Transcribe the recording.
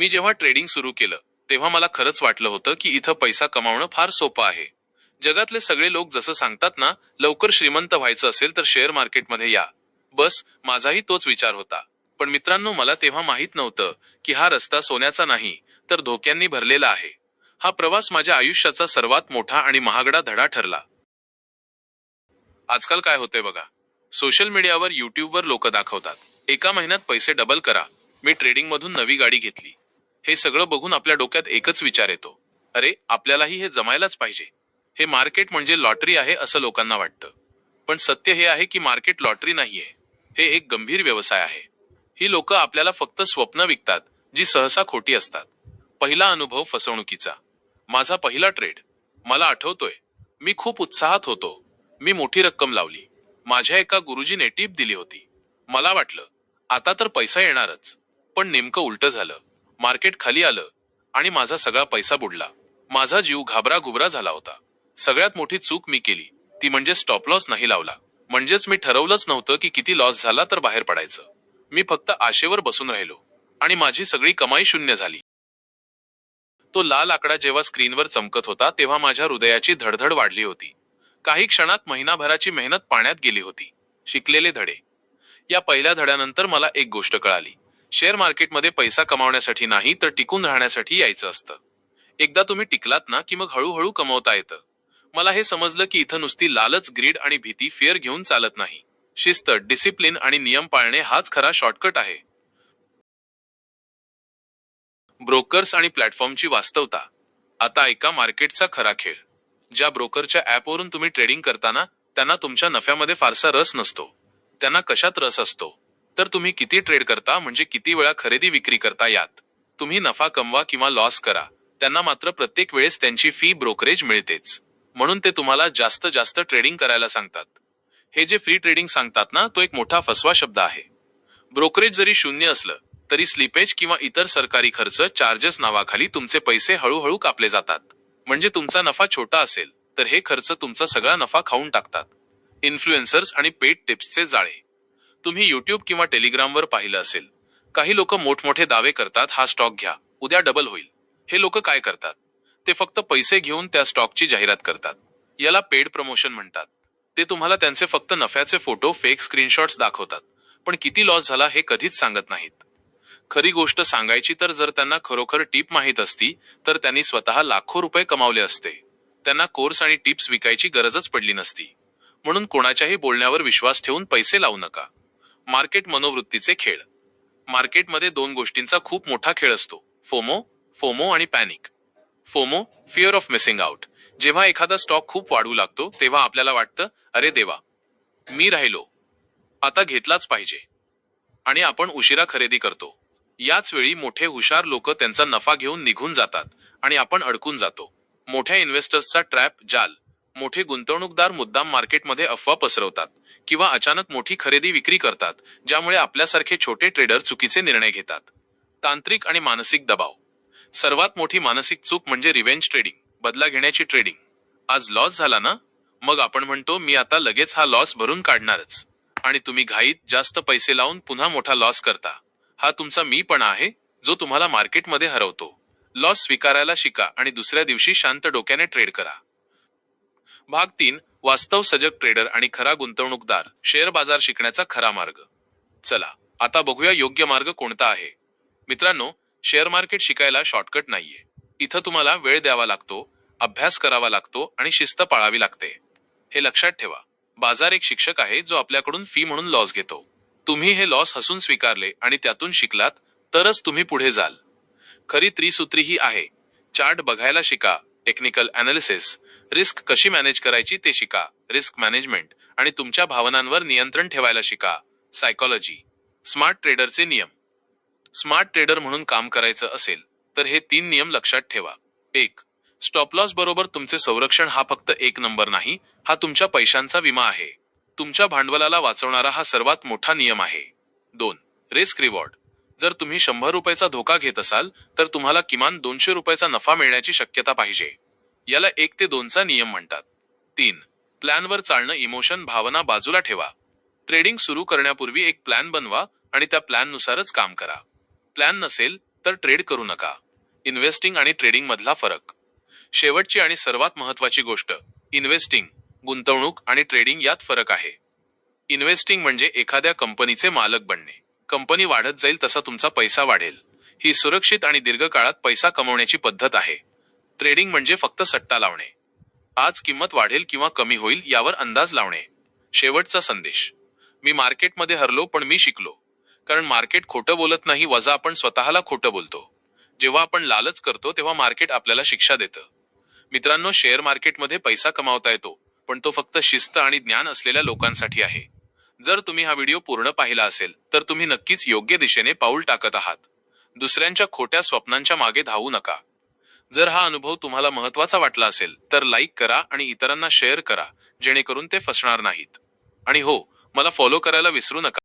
मी जेव्हा ट्रेडिंग सुरू केलं तेव्हा मला खरंच वाटलं होतं की इथं पैसा कमावणं फार सोपं आहे. जगातले सगळे लोक जसं सांगतात ना लवकर श्रीमंत व्हायचं असेल तर शेअर मार्केटमध्ये या. बस माझाही तोच विचार होता. पण मित्रांनो मला तेव्हा माहीत नव्हतं की हा रस्ता सोन्याचा नाही तर धोक्यांनी भरलेला आहे. हा प्रवास माझ्या आयुष्याचा सर्वात मोठा आणि महागडा धडा ठरला. आजकाल काय होते बघा? सोशल मीडियावर युट्यूबवर लोक दाखवतात. एका महिन्यात पैसे डबल करा. मी ट्रेडिंगमधून नवी गाडी घेतली. हे सगळं बघून आपल्या डोक्यात एकच विचार येतो. अरे आपल्यालाही हे जमायलाच पाहिजे. हे मार्केट म्हणजे लॉटरी आहे असं लोकांना वाटतं. पण सत्य हे आहे की मार्केट लॉटरी नाहीये. हे एक गंभीर व्यवसाय आहे. ही लोक आपल्याला फक्त स्वप्न विकतात जी सहसा खोटी असतात. पहिला अनुभव फसवणुकीचा. माझा पहिला ट्रेड मला आठवतोय. मी खूप उत्साहात होतो. मी मोठी रक्कम लावली. माझ्या एका गुरुजीने टीप दिली होती. मला वाटलं आता तर पैसा येणारच. पण नेमकं उलट झालं. मार्केट खाली आलं आणि माझा सगळा पैसा बुडला. माझा जीव घाबरा घुबरा झाला होता. सगळ्यात मोठी चूक मी केली ती म्हणजे स्टॉप लॉस नाही लावला. म्हणजेच मी ठरवलंच नव्हतं की किती लॉस झाला तर बाहेर पडायचं. मी फक्त आशेवर बसून राहिलो आणि माझी सगळी कमाई शून्य झाली. तो लाल आकडा जेव्हा स्क्रीनवर चमकत होता तेव्हा माझ्या हृदयाची धडधड वाढली होती. काही क्षणात महिनाभराची मेहनत पाण्यात गेली होती. शिकलेले धडे. या पहिल्या धड्यानंतर मला एक गोष्ट कळाली. शेअर मार्केटमध्ये पैसा कमावण्यासाठी नाही तर टिकून राहण्यासाठी यायचं असतं. एकदा तुम्ही टिकलात ना की मग हळूहळू कमवता येतं. मला हे समजलं की इथं नुसती लालच ग्रीड आणि भीती फिअर घेऊन चालत नाही. शिस्त डिसिप्लिन आणि नियम पाळणे हाच खरा शॉर्टकट आहे. ब्रोकर्स आणि प्लॅटफॉर्मची वास्तवता. आता ऐका मार्केटचा खरा खेळ. ज्या ब्रोकरच्या ऍपवरून तुम्ही ट्रेडिंग करताना त्यांना तुमच्या नफ्यामध्ये फारसा रस नसतो. त्यांना कशात रस असतो? तर तुम्ही किती ट्रेड करता म्हणजे किती वेळा खरेदी विक्री करता यात? तुम्ही नफा कमवा किंवा लॉस करा. त्यांना मात्र प्रत्येक वेळेस त्यांची फी ब्रोकरेज मिळतेच. म्हणून ते तुम्हाला जास्त जास्त ट्रेडिंग करायला सांगतात. हे जे फ्री ट्रेडिंग सांगतात ना तो एक मोठा फसवा शब्द आहे. ब्रोकरेज जरी शून्य असलं तरी स्लिपेज किंवा इतर सरकारी खर्च चार्जेस नावाखाली तुमचे पैसे हळूहळू कापले जातात. म्हणजे तुमचा नफा छोटा असेल तर हे खर्च तुमचा सगळा नफा खाऊन टाकतात. इन्फ्लुएन्सर्स आणि पेड टिप्सचे जाळे. तुम्ही युट्यूब किंवा टेलिग्रामवर पाहिलं असेल. काही लोक मोठमोठे दावे करतात हा स्टॉक घ्या. उद्या डबल होईल. हे लोक काय करतात? ते फक्त पैसे घेऊन त्या स्टॉकची जाहिरात करतात. याला पेड प्रमोशन म्हणतात. ते तुम्हाला त्यांचे फक्त नफ्याचे फोटो फेक स्क्रीनशॉट्स दाखवतात. पण किती लॉस झाला हे कधीच सांगत नाहीत. खरी गोष्ट सांगायची तर जर त्यांना खरोखर टीप माहीत असती तर त्यांनी स्वतः लाखो रुपये कमावले असते. त्यांना कोर्स आणि टिप्स विकायची गरजच पडली नसती. म्हणून कोणाच्याही बोलण्यावर विश्वास ठेवून पैसे लावू नका. मार्केट मनोवृत्तीचे खेळ. मार्केटमध्ये दोन गोष्टींचा खूप मोठा खेळ असतो. फोमो फोमो आणि panic. FOMO fear of missing out जेव्हा एखादा स्टॉक खूप वाढू लागतो तेव्हा आपल्याला वाटतं अरे देवा मी राहिलो. आता घेतलाच पाहिजे. आणि आपण उशिरा खरेदी करतो. याच वेळी मोठे हुशार लोक त्यांचा नफा घेऊन निघून जातात आणि आपण अडकून जातो. मोठ्या इन्व्हेस्टर्सचा ट्रॅप जाल. मोठे गुंतवणूकदार मुद्दाम मार्केटमध्ये अफवा पसरवतात किंवा अचानक मोठी खरेदी विक्री करतात ज्यामुळे आपल्यासारखे छोटे ट्रेडर चुकीचे निर्णय घेतात. तांत्रिक आणि मानसिक दबाव. सर्वात मोठी मानसिक चूक म्हणजे रिव्हेंज ट्रेडिंग बदला घेण्याची ट्रेडिंग. आज लॉस झाला ना? मग आपण म्हणतो मी आता लगेच हा लॉस भरून काढणारच. आणि तुम्ही घाईत जास्त पैसे लावून पुन्हा मोठा लॉस करता. हा तुमचा मी पण आहे जो तुम्हाला मार्केटमध्ये हरवतो. लॉस स्वीकारायला शिका आणि दुसऱ्या दिवशी शांत डोक्याने ट्रेड करा. भाग तीन वास्तव सजग ट्रेडर आणि खरा गुंतवणूकदार शेअर बाजार शिकण्याचा खरा मार्ग. चला आता बघूया योग्य मार्ग कोणता आहे. मित्रांनो शेअर मार्केट शिकायला शॉर्टकट नाहीये. इथं तुम्हाला वेळ द्यावा लागतो अभ्यास करावा लागतो आणि शिस्त पाळावी लागते. हे लक्षात ठेवा बाजार एक शिक्षक आहे जो आपल्याकडून फी म्हणून लॉस घेतो. तुम्ही हे लॉस हसून स्वीकारले आणि त्यातून शिकलात तरच तुम्ही पुढे जाल. खरी त्रिसूत्री ही आहे चार्ट बघायला शिका टेक्निकल अनालिसिस रिस्क कशी मॅनेज करायची ते शिका. रिस्क मॅनेजमेंट आणि तुमच्या भावनांवर नियंत्रण ठेवायला शिका. सायकॉलॉजी स्मार्ट ट्रेडरचे नियम. स्मार्ट ट्रेडर म्हणून काम करायचं असेल तर हे तीन नियम लक्षात ठेवा. एक स्टॉप लॉस बरोबर तुमचे संरक्षण हा फक्त एक नंबर नाही हा तुमच्या पैशांचा विमा आहे. तुमच्या भांडवलाला वाचवणारा हा सर्वात मोठा नियम आहे. दोन रिस्क रिवॉर्ड जर तुम्ही शंभर रुपयाचा धोका घेत असाल तर तुम्हाला किमान दोनशे रुपयाचा नफा मिळण्याची शक्यता पाहिजे. याला एक ते दोनचा नियम म्हणतात. तीन प्लॅनवर चालणं इमोशन भावना बाजूला ठेवा. ट्रेडिंग सुरू करण्यापूर्वी एक प्लॅन बनवा आणि त्या प्लॅननुसारच काम करा. प्लॅन नसेल तर ट्रेड करू नका. इन्व्हेस्टिंग आणि ट्रेडिंग मधला फरक. शेवटची आणि सर्वात महत्वाची गोष्ट इन्व्हेस्टिंग गुंतवणूक आणि ट्रेडिंग यात फरक आहे. इन्व्हेस्टिंग म्हणजे एखाद्या कंपनीचे मालक बनणे. कंपनी वाढत जाईल तसा तुमचा पैसा वाढेल. ही सुरक्षित आणि दीर्घकाळात पैसा कमवण्याची पद्धत आहे. ट्रेडिंग म्हणजे फक्त सट्टा लावणे. आज किंमत वाढेल किंवा कमी होईल यावर अंदाज लावणे. शेवटचा संदेश. मी मार्केटमध्ये हरलो पण मी शिकलो. कारण मार्केट खोटं बोलत नाही वजा आपण स्वतःला खोटं बोलतो. जेव्हा आपण लालच करतो तेव्हा मार्केट आपल्याला शिक्षा देतं. मित्रांनो शेअर मार्केटमध्ये पैसा कमावता येतो पण तो फक्त शिस्त आणि ज्ञान असलेल्या लोकांसाठी आहे. जर तुम्ही हा व्हिडिओ पूर्ण पाहिला असेल तर तुम्ही नक्कीच योग्य दिशेने पाऊल टाकत आहात. दुसऱ्यांच्या खोट्या स्वप्नांच्या मागे धावू नका. जर हा अनुभव तुम्हाला महत्त्वाचा वाटला असेल तर लाईक करा आणि इतरांना शेअर करा जेणेकरून ते फसणार नाहीत. आणि हो मला फॉलो करायला विसरू नका.